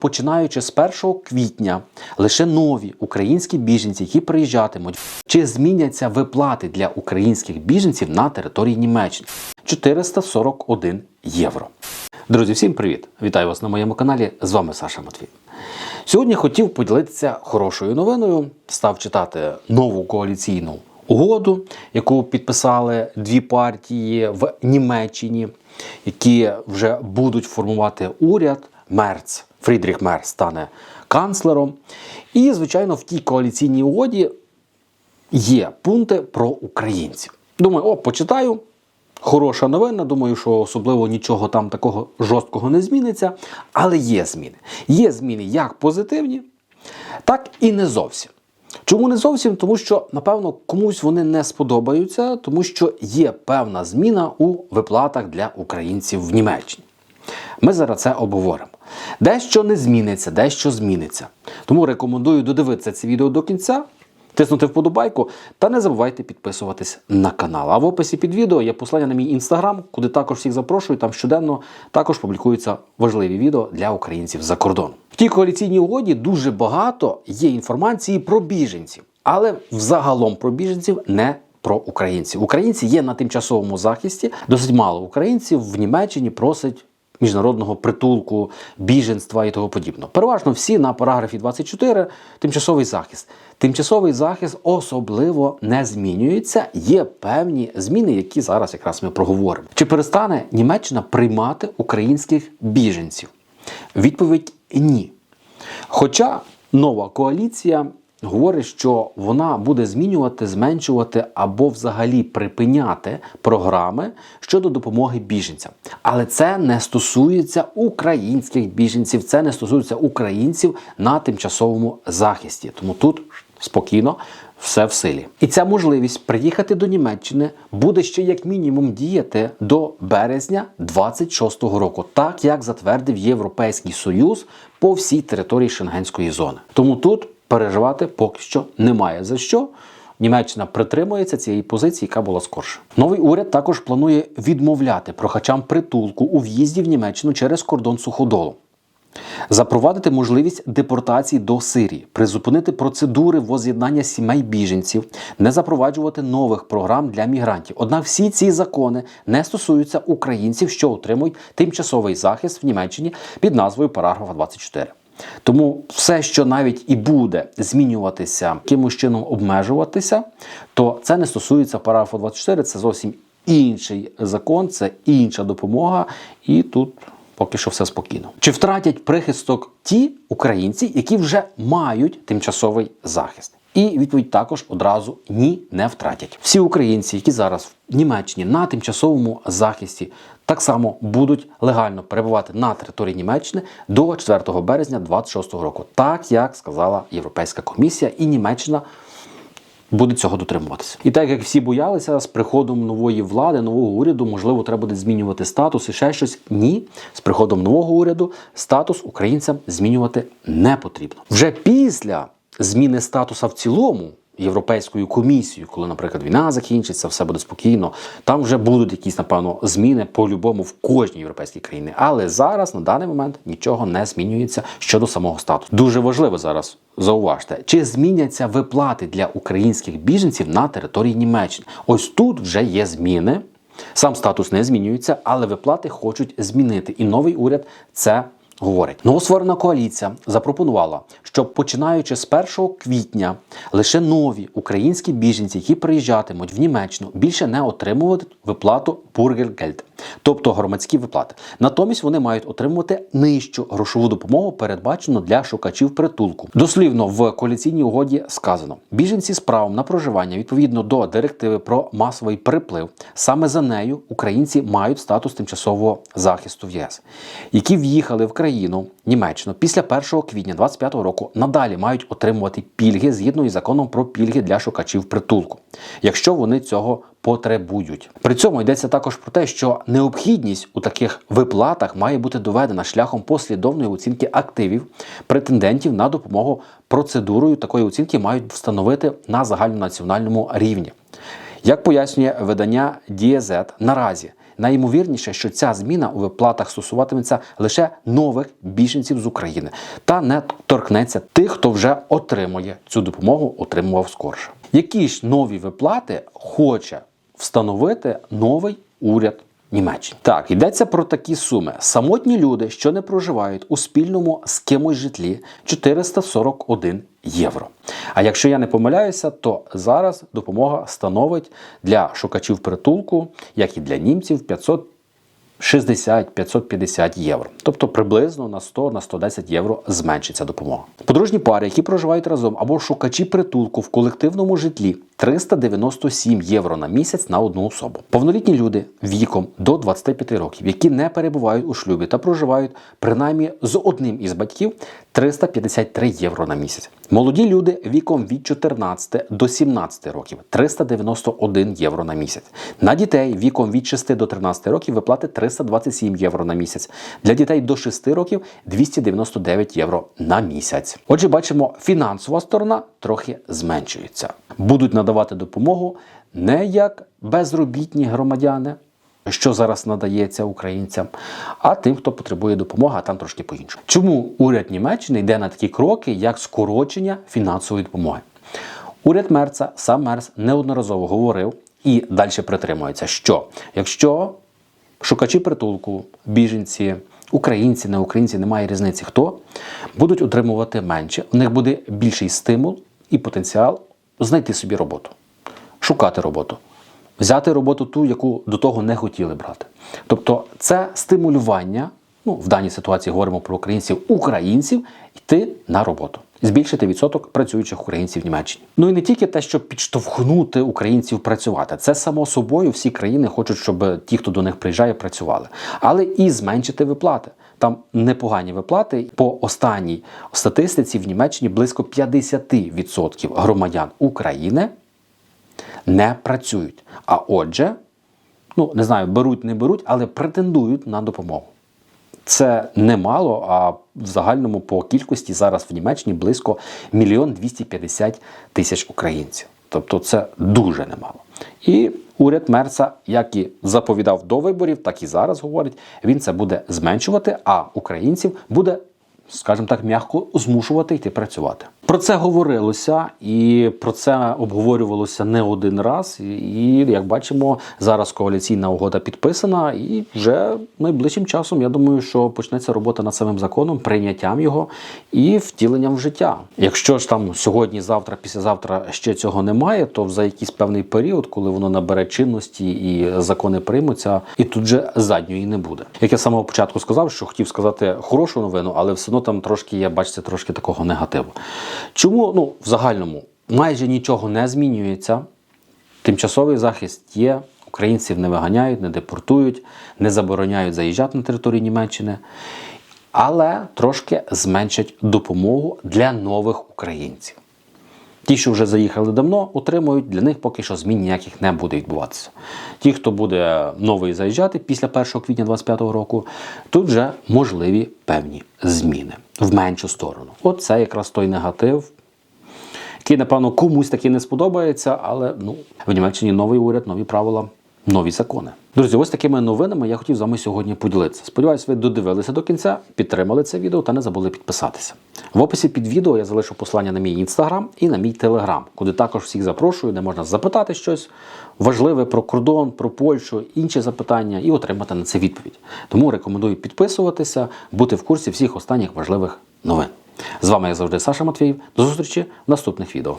Починаючи з 1 квітня, лише нові українські біженці, які приїжджатимуть, чи зміняться виплати для українських біженців на території Німеччини 441 євро. Друзі, всім привіт! Вітаю вас на моєму каналі. З вами Саша Матвій. Сьогодні хотів поділитися хорошою новиною. Став читати нову коаліційну угоду, яку підписали дві партії в Німеччині, які вже будуть формувати уряд. Мерц, Фрідріх Мерц стане канцлером. І, звичайно, в тій коаліційній угоді є пункти про українців. Думаю, о, почитаю. Хороша новина. Думаю, що особливо нічого там такого жорсткого не зміниться. Але є зміни. Є зміни як позитивні, так і не зовсім. Чому не зовсім? Тому що, напевно, комусь вони не сподобаються, тому що є певна зміна у виплатах для українців в Німеччині. Ми зараз це обговоримо. Дещо не зміниться, дещо зміниться. Тому рекомендую додивитися це відео до кінця, тиснути вподобайку та не забувайте підписуватись на канал. А в описі під відео є посилання на мій інстаграм, куди також всіх запрошую. Там щоденно також публікуються важливі відео для українців за кордоном. В тій коаліційній угоді дуже багато є інформації про біженців, але взагалом про біженців не про українців. Українці є на тимчасовому захисті. Досить мало українців в Німеччині просить міжнародного притулку, біженства і того подібного. Переважно всі на параграфі 24 тимчасовий захист. Тимчасовий захист особливо не змінюється. Є певні зміни, які зараз якраз ми проговоримо. Чи перестане Німеччина приймати українських біженців? Відповідь ні. Хоча нова коаліція говорить, що вона буде змінювати, зменшувати або взагалі припиняти програми щодо допомоги біженцям. Але це не стосується українських біженців, це не стосується українців на тимчасовому захисті. Тому тут спокійно. Все в силі. І ця можливість приїхати до Німеччини буде ще як мінімум діяти до березня 26-го року, так як затвердив Європейський Союз по всій території Шенгенської зони. Тому тут переживати поки що немає за що. Німеччина притримується цієї позиції, яка була скорше. Новий уряд також планує відмовляти прохачам притулку у в'їзді в Німеччину через кордон суходолу. Запровадити можливість депортації до Сирії, призупинити процедури воз'єднання сімей біженців, не запроваджувати нових програм для мігрантів. Однак всі ці закони не стосуються українців, що отримують тимчасовий захист в Німеччині під назвою параграфа 24. Тому все, що навіть і буде змінюватися, якимось чином обмежуватися, то це не стосується параграфу 24, це зовсім інший закон, це інша допомога, і тут поки що все спокійно. Чи втратять прихисток ті українці, які вже мають тимчасовий захист? І відповідь також одразу ні, не втратять. Всі українці, які зараз в Німеччині на тимчасовому захисті, так само будуть легально перебувати на території Німеччини до 4 березня 2026 року, так як сказала Європейська комісія, і Німеччина буде цього дотримуватися. І так як всі боялися з приходом нової влади, нового уряду, можливо, треба буде змінювати статус і ще щось. Ні, з приходом нового уряду статус українцям змінювати не потрібно. Вже після зміни статуса в цілому. Європейською комісією, коли, наприклад, війна закінчиться, все буде спокійно. Там вже будуть якісь, напевно, зміни по-любому в кожній європейській країні. Але зараз на даний момент нічого не змінюється щодо самого статусу. Дуже важливо зараз зауважте, чи зміняться виплати для українських біженців на території Німеччини. Ось тут вже є зміни. Сам статус не змінюється, але виплати хочуть змінити. І новий уряд це говорить. Новостворена коаліція запропонувала, щоб починаючи з 1 квітня лише нові українські біженці, які приїжджатимуть в Німеччину, більше не отримувати виплату Бургергельд, тобто громадські виплати. Натомість вони мають отримувати нижчу грошову допомогу, передбачену для шукачів притулку. Дослівно в коаліційній угоді сказано: біженці з правом на проживання відповідно до директиви про масовий приплив. Саме за нею українці мають статус тимчасового захисту в ЄС, які в'їхали в країну Німеччину після 1 квітня 2025 року надалі мають отримувати пільги згідно із законом про пільги для шукачів притулку, якщо вони цього потребують. При цьому йдеться також про те, що необхідність у таких виплатах має бути доведена шляхом послідовної оцінки активів претендентів на допомогу процедурою такої оцінки мають встановити на загальнонаціональному рівні. Як пояснює видання Дієзет, наразі найімовірніше, що ця зміна у виплатах стосуватиметься лише нових біженців з України та не торкнеться тих, хто вже отримує цю допомогу, отримував скорше. Які ж нові виплати хоче встановити новий уряд Німеччини. Так, йдеться про такі суми. Самотні люди, що не проживають у спільному з кимось житлі 441 євро. А якщо я не помиляюся, то зараз допомога становить для шукачів притулку, як і для німців, 500 60-550 євро, тобто приблизно на 100 на 110 євро зменшиться допомога. Подружні пари, які проживають разом або шукачі притулку в колективному житлі 397 євро на місяць на одну особу. Повнолітні люди віком до 25 років, які не перебувають у шлюбі та проживають принаймні з одним із батьків 353 євро на місяць. Молоді люди віком від 14 до 17 років 391 євро на місяць. На дітей віком від 6 до 13 років виплати 327 євро на місяць. Для дітей до 6 років 299 євро на місяць. Отже, бачимо, фінансова сторона трохи зменшується. Будуть надавати допомогу не як безробітні громадяни, що зараз надається українцям, а тим, хто потребує допомоги, а там трошки по-іншому. Чому уряд Німеччини йде на такі кроки, як скорочення фінансової допомоги? Уряд Мерца, сам Мерц неодноразово говорив і далі притримується, що якщо шукачі притулку, біженці, українці, не українці, немає різниці, хто будуть отримувати менше, у них буде більший стимул і потенціал знайти собі роботу, шукати роботу взяти роботу ту, яку до того не хотіли брати. Тобто це стимулювання, ну в даній ситуації говоримо про українців, українців йти на роботу. Збільшити відсоток працюючих українців в Німеччині. Ну і не тільки те, щоб підштовхнути українців працювати. Це само собою всі країни хочуть, щоб ті, хто до них приїжджає, працювали, але і зменшити виплати. Там непогані виплати. По останній статистиці в Німеччині близько 50% громадян України не працюють. А отже, ну не знаю, беруть, не беруть, але претендують на допомогу. Це немало, а в загальному по кількості зараз в Німеччині близько 1 250 тисяч українців. Тобто це дуже немало. І уряд Мерца, як і заповідав до виборів, так і зараз говорить, він це буде зменшувати, а українців буде скажімо так, м'яко змушувати йти працювати. Про це говорилося і про це обговорювалося не один раз. І як бачимо, зараз коаліційна угода підписана, і вже найближчим часом я думаю, що почнеться робота над самим законом, прийняттям його і втіленням в життя. Якщо ж там сьогодні, завтра, післязавтра ще цього немає, то за якийсь певний період, коли воно набере чинності і закони приймуться, і тут же задньої не буде. Як я з самого початку сказав, що хотів сказати хорошу новину, але все одно там трошки є, бачите, трошки такого негативу. Чому ну, в загальному майже нічого не змінюється? Тимчасовий захист є, українців не виганяють, не депортують, не забороняють заїжджати на територію Німеччини, але трошки зменшать допомогу для нових українців. Ті, що вже заїхали давно, отримують, для них поки що змін ніяких не буде відбуватися. Ті, хто буде новий заїжджати після 1 квітня 2025 року, тут вже можливі певні зміни в меншу сторону. От це якраз той негатив, який, напевно, комусь таки не сподобається, але ну, в Німеччині новий уряд, нові правила, нові закони. Друзі, ось такими новинами я хотів з вами сьогодні поділитися. Сподіваюсь, ви додивилися до кінця, підтримали це відео та не забули підписатися. В описі під відео я залишу послання на мій інстаграм і на мій телеграм, куди також всіх запрошую, де можна запитати щось важливе про кордон, про Польщу, інші запитання і отримати на це відповідь. Тому рекомендую підписуватися, бути в курсі всіх останніх важливих новин. З вами як завжди Саша Матвіїв. До зустрічі в наступних відео.